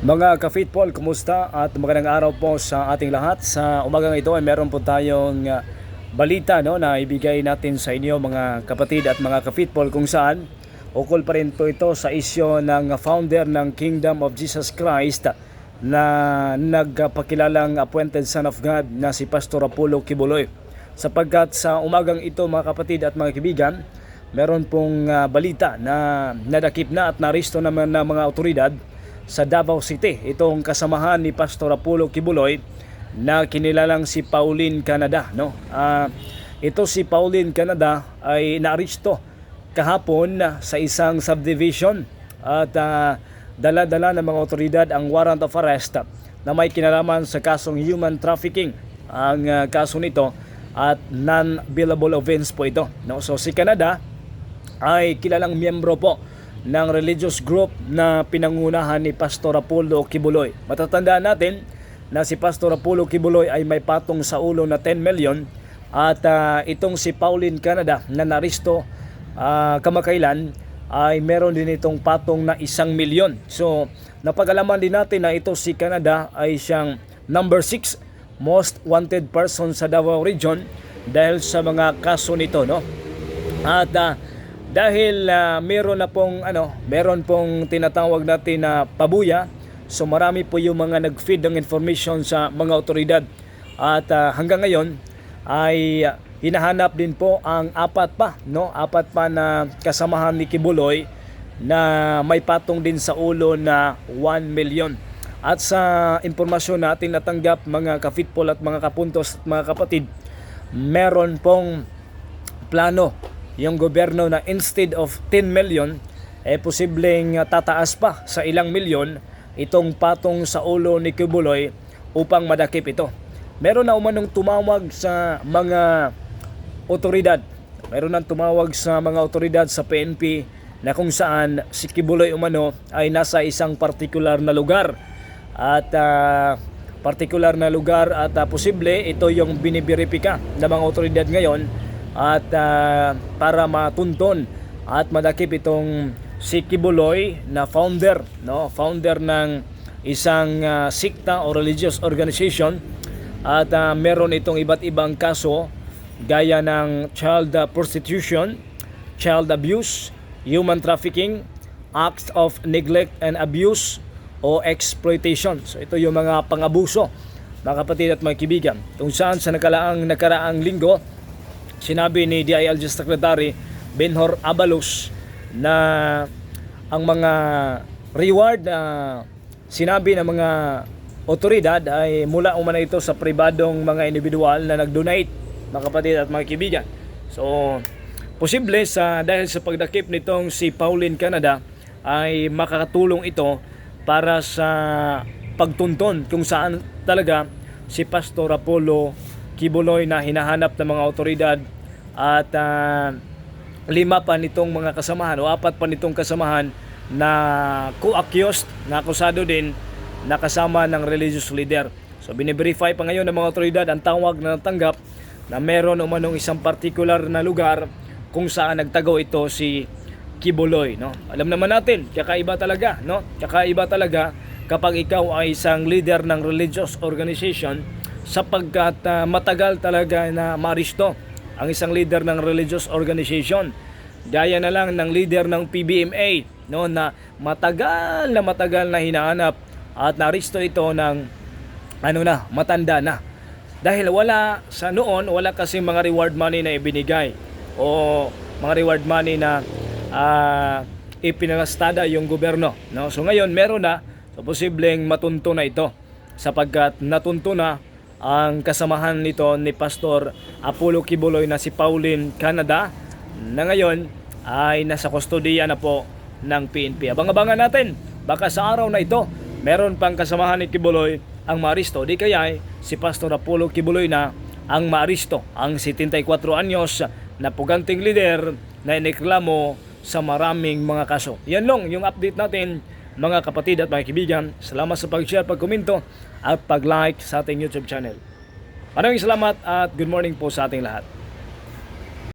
Mga ka-Fitball, kumusta? At magandang araw po sa ating lahat. Sa umagang ito ay meron po tayong uh, balita no, na ibigay natin sa inyo mga kapatid at mga ka-Fitball kung saan ukol pa rin po ito sa isyo ng founder ng Kingdom of Jesus Christ na nagpakilalang appointed son of God na si Pastor Apollo Kibuloy. Sapagkat sa umagang ito mga kapatid at mga kaibigan, meron pong uh, balita na nadakip na at naristo naman ng mga otoridad sa Davao City. Itong kasamahan ni Pastor Apollo Kibuloy na kinilalang si Pauline Canada. No? Ah, ito si Pauline Canada ay naaristo kahapon sa isang subdivision at ah, dala-dala ng mga otoridad ang warrant of arrest na may kinalaman sa kasong human trafficking. Ang ah, kaso nito at non-billable offense po ito. No? So si Canada ay kilalang miyembro po ng religious group na pinangunahan ni Pastor Apollo Kibuloy. Matatandaan natin na si Pastor Apollo Kibuloy ay may patong sa ulo na 10 million at ah, itong si Pauline Canada na naristo ah, kamakailan ay meron din itong patong na isang milyon. So napagalaman din natin na ito si Canada ay siyang number 6 most wanted person sa Davao Region dahil sa mga kaso nito no. At ah, dahil ah, meron na pong ano, meron pong tinatawag natin na pabuya. So marami po yung mga nag-feed ng information sa mga otoridad. At ah, hanggang ngayon ay ah, hinahanap din po ang apat pa, no? Apat pa na kasamahan ni Kibuloy na may patong din sa ulo na 1 million. At sa impormasyon natin natanggap mga kafitpol at mga kapuntos at mga kapatid, meron pong plano yung gobyerno na instead of 10 million, eh posibleng uh, tataas pa sa ilang milyon itong patong sa ulo ni Kibuloy upang madakip ito. Meron na umanong tumawag sa mga otoridad. Meron nang tumawag sa mga otoridad sa PNP na kung saan si Kibuloy umano ay nasa isang partikular na lugar. At ah, partikular na lugar at ah, posible ito yung binibiripika ng mga otoridad ngayon at ah, para matunton at madakip itong si Kibuloy na founder no founder ng isang ah, sikta o religious organization at ah, meron itong iba't ibang kaso gaya ng child prostitution, child abuse, human trafficking, acts of neglect and abuse o exploitation. So ito yung mga pangabuso mga kapatid at mga kibigan. Kung saan sa nakalaang nakaraang linggo sinabi ni DILG Secretary Benhor Abalos na ang mga reward na sinabi ng mga otoridad ay mula umana ito sa pribadong mga individual na nag-donate mga kapatid at mga kibigan. So, posible sa dahil sa pagdakip nitong si Pauline Canada ay makakatulong ito para sa pagtunton kung saan talaga si Pastor Apollo Kibuloy na hinahanap ng mga otoridad at ah, lima pa nitong mga kasamahan o apat pa nitong kasamahan na co-accused na akusado din na kasama ng religious leader. So biniverify pa ngayon ng mga otoridad ang tawag na natanggap na meron umanong isang particular na lugar kung saan nagtago ito si Kibuloy, no? Alam naman natin, kakaiba talaga, no? Kakaiba talaga kapag ikaw ay isang leader ng religious organization sapagkat ah, matagal talaga na maristo ang isang leader ng religious organization. Gaya na lang ng leader ng PBMA, no, na matagal na matagal na hinahanap at naristo ito ng ano na, matanda na. Dahil wala sa noon, wala kasi mga reward money na ibinigay o mga reward money na ah, ipinalastada yung gobyerno. No? So ngayon meron na, so posibleng matunto na ito sapagkat natunto na ang kasamahan nito ni Pastor Apollo Kibuloy na si Pauline Canada na ngayon ay nasa kustodiya na po ng PNP. Abang-abangan natin, baka sa araw na ito, meron pang kasamahan ni Kibuloy ang Maristo. Di kaya ay si Pastor Apollo Kibuloy na ang Maristo, ang 74 anyos na puganting leader na iniklamo sa maraming mga kaso. Yan lang yung update natin mga kapatid at mga kaibigan. Salamat sa pag-share, pag-komento at pag-like sa ating YouTube channel. Maraming salamat at good morning po sa ating lahat.